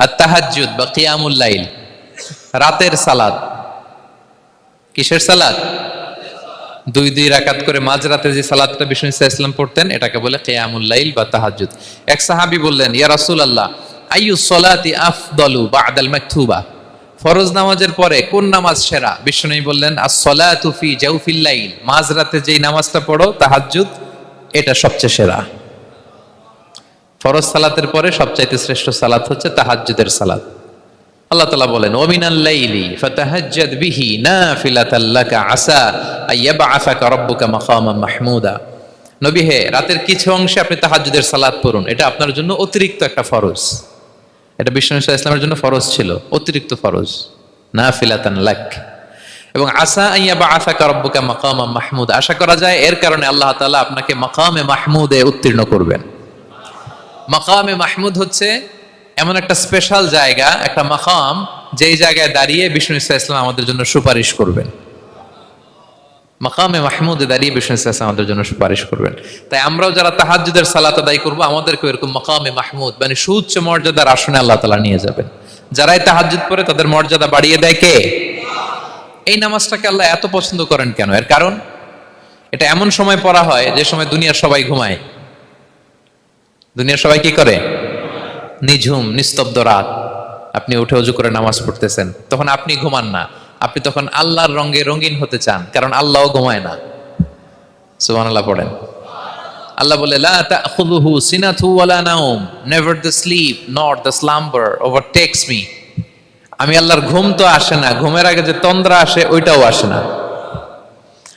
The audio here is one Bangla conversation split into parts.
আর তাহাজ্জুদ বা কিয়ামুল লাইল। রাতের সালাদ। কিসের সালাদ? দুই দুই রাকাত করে মাঝরাতে যে সালাদটা বিষ্ণু ইসা ইসলাম পড়তেন, এটাকে বলে কিয়ামুল লাইল বা তাহাজ্জুদ। এক সাহাবি বললেন, ইয়া রাসূলুল্লাহ, আইয়ু সলাতি আফদলু বা'দাল মাকতুবা? ফরজ নামাজের পরে কোন নামাজ সেরা? বিষ্ণু বললেন as-salatu fi জাওফিল লাইল। মাঝরাতে যেই নামাজটা পড়ো, তাহাজ্জুদ, এটা সবচেয়ে সেরা। ফরজ সালাতের পরে সবচাইতে শ্রেষ্ঠ সালাত হচ্ছে তাহাজ্জুদের সালাত। আল্লাহ তালা বলেন ওমিনাল লাইলি ফাতাহাজ্জাদ বিহি নাফিলাতাল লাকা আসা আইয়াবআসাকা রাব্বুকা মাকামান মাহমুদা। নবী হে, রাতের কিছু অংশে আপনি তাহাজ্জুদের সালাত পড়ুন। এটা আপনার জন্য অতিরিক্ত একটা ফরজ। এটা বিষ্ণু ইসলাম ইসলামের জন্য ফরজ ছিল, অতিরিক্ত ফরজ। নাফিলাতান লাক। এবং আসা আইয়াবা আসাকা রব্বুকা মাকামা মাহমুদ। আশা করা যায়, এর কারণে আল্লাহ তাআলা আপনাকে মাকামে মাহমুদে উত্তীর্ণ করবেন। মাকামে মাহমুদ হচ্ছে এমন একটা স্পেশাল জায়গা, একটা মাকাম, যেই জায়গায় দাঁড়িয়ে বিষ্ণু ইসা ইসলাম আমাদের জন্য সুপারিশ করবেন। মাকামে মাহমুদে দাঁড়িয়ে বিষ্ণু ইসা ইসলাম আমাদের জন্য সুপারিশ করবেন। তাই আমরাও যারা তাহাজ্জুদের সালাত আদায় করব আমাদেরকে এরকম মাকামে মাহমুদ মানে সুউচ্চ মর্যাদার আসনে আল্লাহ তালা নিয়ে যাবেন। যারাই তাহাজ্জুদ পরে তাদের মর্যাদা বাড়িয়ে দেয় কে? এই নামাজটাকে আল্লাহ এত পছন্দ করেন কেন? এর কারণ? এটা এমন সময় পড়া হয় যে সময় দুনিয়ার সবাই ঘুমায়। দুনিয়ার সবাই কি করে? নিঝুম, নিস্তব্ধ রাত। আপনি উঠে উজু করে নামাজ পড়তেছেন। তখন আপনি ঘুমান না। আপনি তখন আল্লাহর রঙে রঙিন হতে চান, কারণ আল্লাহও ঘুমায় না। সুবহানাল্লাহ পড়েন। আল্লাহ বলে নাওম। Never the sleep not the slumber overtakes me আমি আল্লাহর ঘুম তো আসে না। ঘুমের আগে যে তন্দ্রা আসে, ওইটাও আসে না।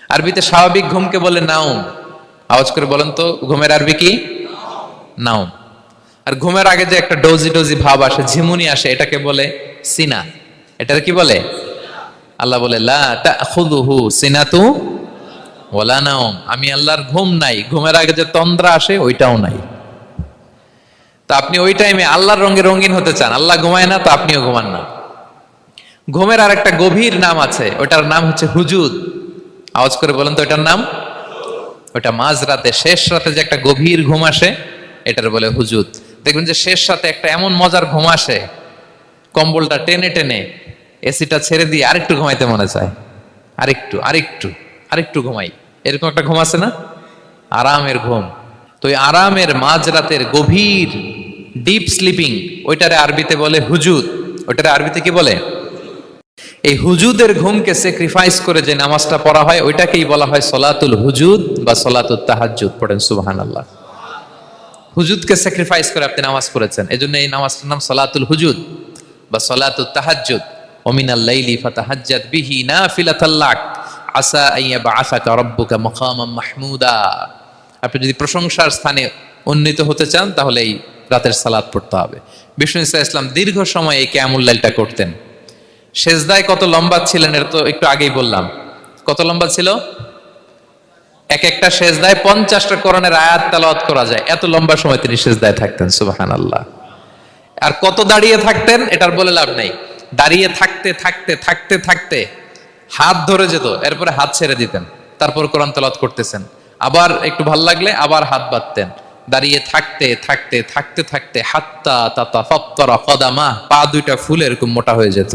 আরবিতে স্বাভাবিক ঘুমকে বলে নাউম আওয়াজ করে বলেন তো, ঘুমের আরবি কি? নাউম আর ঘুমের আগে যে একটা ডোজি ডোজি ভাব আসে, ঝিমুনি আসে, এটাকে বলে সিনা। এটার কি বলে? আল্লাহ বলে, লা তাখুযুহু সিনাতু ওয়ালা নাওম। আমি আল্লাহর ঘুম নাই। ঘুমের আগে যে তন্দ্রা আসে, ওইটাও নাই। তো আপনি ওই টাইমে আল্লাহর রঙে রঙিন হতে চান, আল্লাহ ঘুমায় না, তো আপনিও ঘুমান না। ঘুমের আর একটা গভীর নাম আছে ওটার নাম হচ্ছে হুজুদ। আওয়াজ করে বলেন তো ওটার নাম? ওটা মাঝ রাতে, শেষ রাতে যে একটা গভীর ঘুম আসে এটার বলে হুজুদ। দেখবেন যে শেষ সাথে একটা এমন মজার ঘুম আসে, কম্বলটা টেনে টেনে এসিটা ছেড়ে দিয়ে আরেকটু ঘুমাইতে মনে চায়। আরেকটু আরেকটু আরেকটু ঘুমাই। এরকম একটা ঘুম আছে না? আরামের ঘুম। তো ওই আরামের মাঝ রাতের গভীর ডিপ স্লিপিং ওইটারে আরবিতে বলে হুজুদ। ওইটারে আরবিতে কি বলে? এই হুজুদের ঘুমকে স্যাক্রিফাইস করে যে নামাজটা পড়া হয়, ওইটাকেই বলা হয় সলাতুল হুজুদ বা সলাতুল তাহাজ্জুদ। পড়েন সুবাহান আল্লাহ হুজুদকে স্যাক্রিফাইস করে আপনি নামাজ পড়েছেন। এই জন্য এই নামাজটার নাম সলাতুল হুজুদ বা সলাতুল তাহাজ্জুদ। ওমিনাল লাইলি ফাতাহাজ্জাদ বিহি নাফিলাতাল্লাক আসা আইয়া বা আসাকা রব্বুকা মাকামাম মাহমুদা। আপনি যদি প্রশংসার স্থানে উন্নীত হতে চান, তাহলে এই রাতের সালাত পড়তে হবে। বিষ্ণু ইসা ইসলাম দীর্ঘ সময় এই ক্যামুল্লাইলটা করতেন। সেজদায় কত লম্বা ছিলেন, এটা তো একটু আগেই বললাম। কত লম্বা ছিল? এক একটা সেজদায় পঞ্চাশটা করণের আয়াত তালাওয়াত করা যায়। এত লম্বা সময় তিনি সেজদায় থাকতেন সুবাহান আল্লাহ আর কত দাঁড়িয়ে থাকতেন, এটার বলে লাভ নেই। দাঁড়িয়ে থাকতে থাকতে থাকতে থাকতে হাত ধরে যেত, এরপরে হাত ছেড়ে দিতেন। তারপর কোরআন তালাওয়াত করতেছেন। আবার একটু ভালো লাগলে আবার হাত বাঁধতেন। দাঁড়িয়ে থাকতে থাকতে থাকতে থাকতে হাত্তা তাতা ফত্তরা কদামা, পা দুইটা ফুল এরকম মোটা হয়ে যেত।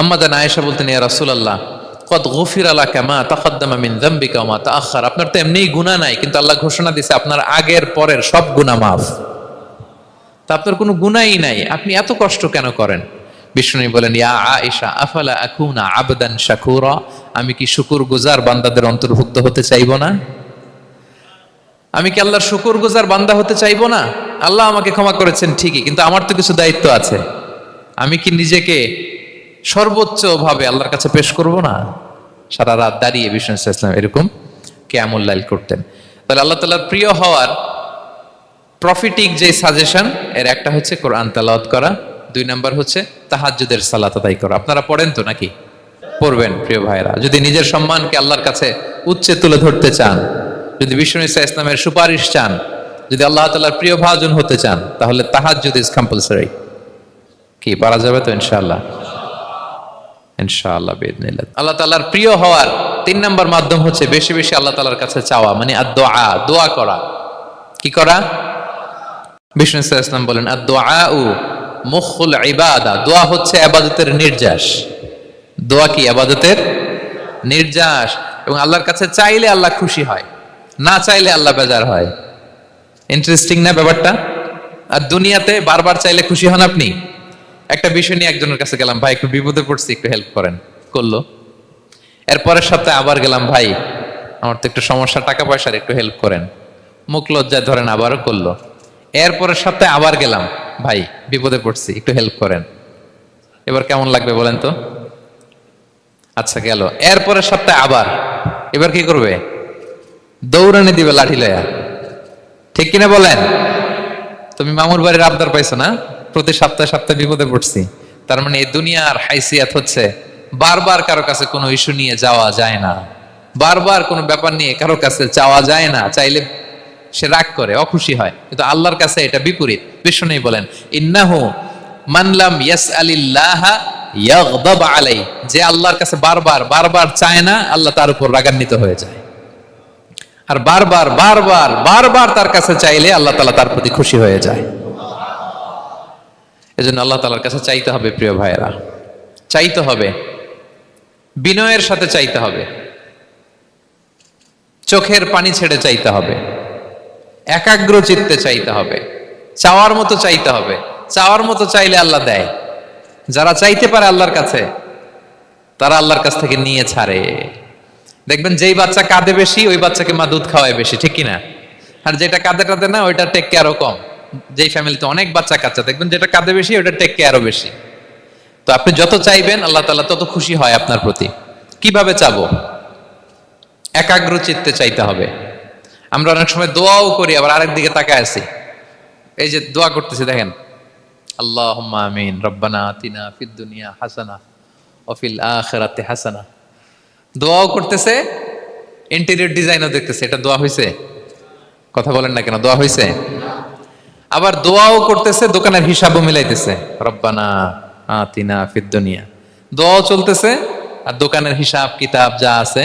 আম্মাদান আয়েশা বলতেন, ইয়া রাসূলুল্লাহ কদ গফির আলা কামা তাকাদ্দামা মিন যামবিকা মা তাআখার। আপনার তো এমনিই গুনাহ নাই, কিন্তু আল্লাহ ঘোষণা দিয়েছে আপনার আগের পরের সব গুনাহ মাফ। তা আপনার কোনো গুনাহই নাই, আপনি এত কষ্ট কেন করেন? বিষ্ণু বলেন, ইয়া আয়েশা, আফালা আকুনা আবদান শাকুরা? আমি কি শুকুর গুজার বান্দাদের অন্তর্ভুক্ত হতে চাইব না? আমি কি আল্লাহর শুকুর গুজার বান্দা হতে চাইব না? আল্লাহ আমাকে ক্ষমা করেছেন ঠিকই, কিন্তু আমার তো কিছু দায়িত্ব আছে। আমি কি নিজেকে সর্বোচ্চ ভাবে আল্লাহর কাছে পেশ করব না? সারা রাত দাঁড়িয়ে বিষ্ণু ইসলাম এরকম কেয়ামুল্লাইল করতেন। তাহলে আল্লাহ তালার প্রিয় হওয়ার প্রফিটিক যে সাজেশন এর একটা হচ্ছে কোরআন তালাওয়াত করা, দুই নাম্বার হচ্ছে তাহাজ্জুদের সালাত আদায় করা। আপনারা পড়েন তো নাকি? পড়বেন, প্রিয় ভাইরা যদি নিজের সম্মানকে আল্লাহর কাছে উচ্চে তুলে ধরতে চান, যদি বিষ্ণু ইসা ইসলামের সুপারিশ চান, যদি আল্লাহ তালার প্রিয় ভাজন হতে চান, তাহলে তাহাজ্জুদ ইজ কম্পালসারি কি, পারা যাবে তো ইনশাআল্লাহ? ইনশাআল্লাহ বেদনিল্লাহ আল্লাহ তাআলার প্রিয় হওয়ার তিন নম্বর মাধ্যম হচ্ছে বেশি বেশি আল্লাহ তাআলার কাছে চাওয়া মানে আর দোয়া দোয়া করা। কি করা? বিষ্ণু ইসলাম বলেন আর দোয়া উ মুখুল ইবাদা দোয়া হচ্ছে আবাদতের নির্যাস। দোয়া কি? আবাদতের নির্যাস। এবং আল্লাহর কাছে চাইলে আল্লাহ খুশি হয়, না চাইলে আল্লাহ বেজার হয়। ইন্টারেস্টিং না ব্যাপারটা? আর দুনিয়াতে বারবার চাইলে খুশি হন আপনি? একটা বিষয় নিয়ে একজনের কাছে গেলাম, ভাই, একটু বিপদে পড়ছি, একটু হেল্প করেন। করল। এর পরের সপ্তাহে আবার গেলাম, ভাই, আমার তো একটু সমস্যা, টাকা পয়সার একটু হেল্প করেন। মুখ লজ্জায় ধরেন আবারও করল। এর পরের সপ্তাহে আবার গেলাম, ভাই, বিপদে পড়ছি, একটু হেল্প করেন। এবার কেমন লাগবে বলেন তো? আচ্ছা গেল। এর পরের সপ্তাহে আবার, এবার কি করবে? দৌড়ানি দিবে লাঠি লয়া। ঠিক কিনা বলেন? তুমি মামুর বাড়ির আবদার পাইছো না? প্রতি সপ্তাহে সপ্তাহে বিপদে পড়ছি। তার মানে এই দুনিয়ার হাইসিয়াত হচ্ছে, বারবার কারও কাছে কোনো ইস্যু নিয়ে যাওয়া যায় না। বারবার কোনো ব্যাপার নিয়ে কারও কাছে চাওয়া যায় না, চাইলে সে রাগ করে, অখুশি হয়। কিন্তু আল্লাহর কাছে এটা বিপরীত। বিশ্ব নেই বলেন, ইন্নাহু মানলাম ইয়াস আলিল্লাহ ইয়াগদাব আলাই। যে আল্লাহর কাছে বারবার বারবার চায় না, আল্লাহ তার উপর রাগান্বিত হয়ে যায়। আর বারবার বারবার বারবার তার কাছে চাইলে আল্লাহ তালা তার প্রতি খুশি হয়ে যায়। এজন্য আল্লাহ তালার কাছে চাইতে হবে, প্রিয় ভাইয়েরা। চাইতে হবে। বিনয়ের সাথে চাইতে হবে। চোখের পানি ছেড়ে চাইতে হবে। একাগ্র চিত্তে চাইতে হবে। চাওয়ার মতো চাইতে হবে। চাওয়ার মতো চাইলে আল্লাহ দেয়। যারা চাইতে পারে আল্লাহর কাছে, তারা আল্লাহর কাছ থেকে নিয়ে ছাড়ে। দেখবেন যেই বাচ্চা কাঁদে বেশি, ওই বাচ্চাকে মা দুধ খাওয়ায় বেশি, ঠিক কিনা? আর যেটা কাঁদে কাঁদে না, ওইটা টেক কেয়ারও কম। যেই ফ্যামিলিতে অনেক বাচ্চা কাচ্চা, দেখবেন যেটা কাঁদে বেশি ওইটা টেক কেয়ারও বেশি। তো আপনি যত চাইবেন, আল্লাহ তাআলা তত খুশি হয় আপনার প্রতি। কীভাবে চাবো? একাগ্র চিত্তে চাইতে হবে। আমরা অনেক সময় দোয়াও করি, আবার আরেক দিকে তাকায় আছি। এই যে দোয়া করতেছি, দেখেন আল্লাহ আমিন, রব্বানা আতিনা ফিদ দুনিয়া হাসানা অফিল আখেরাতে হাসানা। দোয়াও করতেছে ইন্টেরিয়র ডিজাইনও দেখতেছে। এটা দোয়া হয়েছে কথা বলেন না কেন, দোয়া হয়েছে আবার দোয়াও করতেছে, দোকানের হিসাবও মিলাইতেছে। রব্বানা আতিনা ফিদ দুনিয়া। দোয়াও চলতেছে, আর দোকানের হিসাব, কিতাব যা আছে,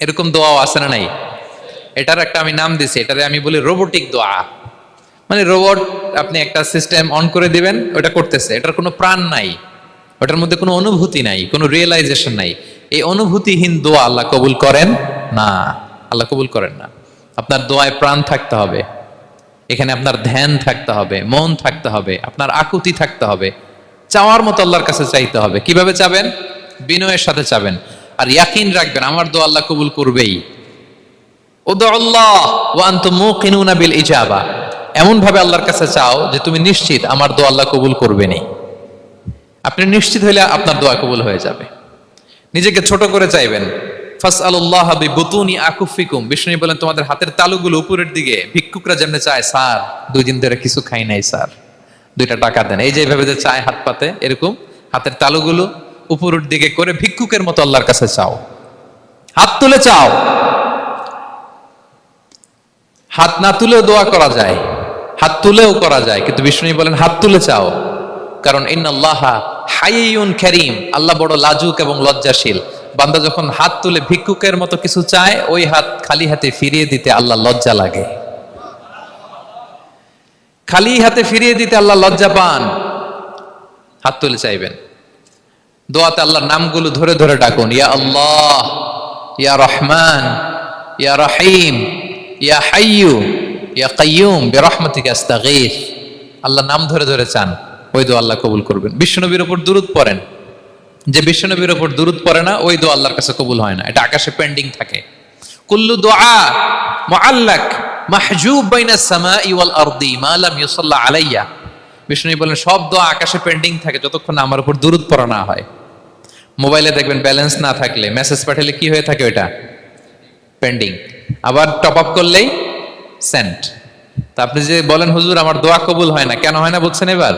এরকম দোয়াও আছে না নাই? এটার একটা আমি নাম দিছি, এটারে আমি বলি রোবোটিক দোয়া। মানে রোবট আপনি একটা সিস্টেম অন করে দিবেন, ওটা করতেছে। এটার কোনো প্রাণ নাই, ওটার মধ্যে কোনো অনুভূতি নাই, কোনো রিয়েলাইজেশন নাই। এই অনুভূতিহীন দোয়া আল্লাহ কবুল করেন না, আল্লাহ কবুল করেন না। আপনার দোয়ায় প্রাণ থাকতে হবে। এখানে আপনার ধ্যান থাকতে হবে, মন থাকতে হবে, আপনার আকুতি থাকতে হবে, চাওয়ার মতো আল্লাহর কাছে চাইতে হবে। কীভাবে চাবেন? বিনয়ের সাথে চাবেন। আর ইয়াকিন রাখবেন, আমার দোয়া আল্লাহ কবুল করবেই। বিল ইজাবা। এমন ভাবে আল্লাহর কাছে চাও যে তুমি নিশ্চিত আমার দোয়া আল্লাহ কবুল করবেনি আপনি নিশ্চিত হইলে আপনার দোয়া কবুল হয়ে যাবে। নিজেকে ছোট করে চাইবেন। বলেন, তোমাদের হাতের তালুগুলো উপরের দিকে, ভিক্ষুকরা যেমনি চায়, স্যার। দুই দিন ধরে কিছু খাই নাই, স্যার। দুইটা টাকা দেন। এই যে ভাবে যে চায় হাত পাতে, এরকম হাতের তালুগুলো উপরের দিকে করে ভিক্ষুকের মতো আল্লাহর কাছে চাও। হাত তুলে চাও। হাত না তুলেও দোয়া করা যায়, হাত তুলেও করা যায়, কিন্তু বিষ্ণু বলেন, হাত তুলে চাও। কারণ ইন্নাল্লাহ হাইয়ুন করিম, আল্লাহ বড় লাজুক এবং লজ্জাশীল। বান্দা যখন হাত তুলে ভিক্ষুকের মতো কিছু চায়, ওই হাত খালি হাতে ফিরিয়ে দিতে আল্লাহ লজ্জা লাগে। খালি হাতে ফিরিয়ে দিতে আল্লাহ লজ্জা পান। হাত তুলে চাইবেন। দোয়াতে আল্লাহর নামগুলো ধরে ধরে ডাকুন, ইয়া আল্লাহ, ইয়া রহমান, ইয়া রহিম, ইয়া হাইয়ু, ইয়া কাইয়ুম, বিরহমাতিকা আস্তাগীথ আল্লাহ নাম ধরে ধরে চান। ওই দোয়া আল্লাহ কবুল করবেন। বিশ্বনবীর উপর দূরত পড়েন। যে বিশ্বনবীর ওপর দুরুদ পড়ে না, ওই দোয়া আল্লাহর কাছে কবুল হয় না। এটা আকাশে পেন্ডিং থাকে। কুল্লু দোয়া মুআল্লাক মাহজুব বাইনা সামাই ওয়াল আরদি মা লাম ইউসাল্লা আলাইয়া। বিষ্ণু বলেন, সব দোয়া আকাশে পেন্ডিং থাকে, যতক্ষণ আমার উপর দুরুদ পড়া না হয়। মোবাইলে দেখবেন ব্যালেন্স না থাকলে, মেসেজ পাঠালে কি হয়ে থাকে ওটা পেন্ডিং আবার টপ আপ করলেই সেন্ট তা আপনি যে বলেন, হুজুর, আমার দোয়া কবুল হয় না। কেন হয় না বলছেন এবার?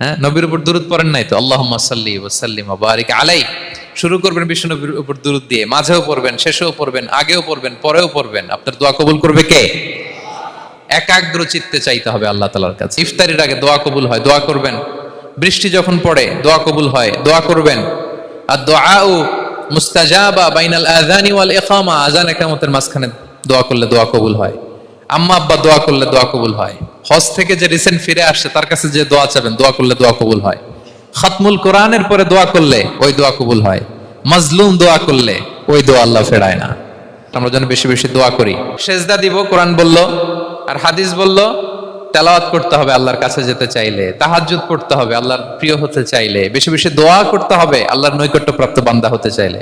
হ্যাঁ? নবীর উপর দূরত পড়েন নাই তো? আল্লাহ সাল্লি ওসাল্লিম বারিক আলাই শুরু করবেন বিশ্ব নবীর উপর দূরত দিয়ে, মাঝেও পড়বেন, শেষেও পড়বেন, আগেও পড়বেন, পরেও পড়বেন। আপনার দোয়া কবুল করবে কে? একাগ্র চিত্তে চাইতে হবে আল্লাহ তালার কাছে। ইফতারির আগে দোয়া কবুল হয়, দোয়া করবেন। বৃষ্টি যখন পড়ে, দোয়া কবুল হয়, দোয়া করবেন। আর দোয়া ও মুস্তাজাবা বাইনাল আযানি ওয়াল ইকামা। আযান ইকামতের মাঝখানে দোয়া করলে দোয়া কবুল হয়। আম্মা আব্বা দোয়া করলে দোয়া কবুল হয়। হজ থেকে যে রিসেন্ট ফিরে আসছে তার কাছে যে দোয়া চাবেন, দোয়া করলে দোয়া কবুল হয়। খাতমুল কোরআনের পরে দোয়া করলে ওই দোয়া কবুল হয়। মাজলুম দোয়া করলে ওই দোয়া আল্লাহ ফেরায় না। আমরা যেন বেশি বেশি দোয়া করি। সেজদা দিব, কোরআন বলল, আর হাদিস বলল, তেলাওয়াত করতে হবে আল্লাহর কাছে যেতে চাইলে, তাহাজ্জুদ পড়তে হবে আল্লাহর প্রিয় হতে চাইলে, বেশি বেশি দোয়া করতে হবে আল্লাহর নৈকট্য প্রাপ্ত বান্দা হতে চাইলে।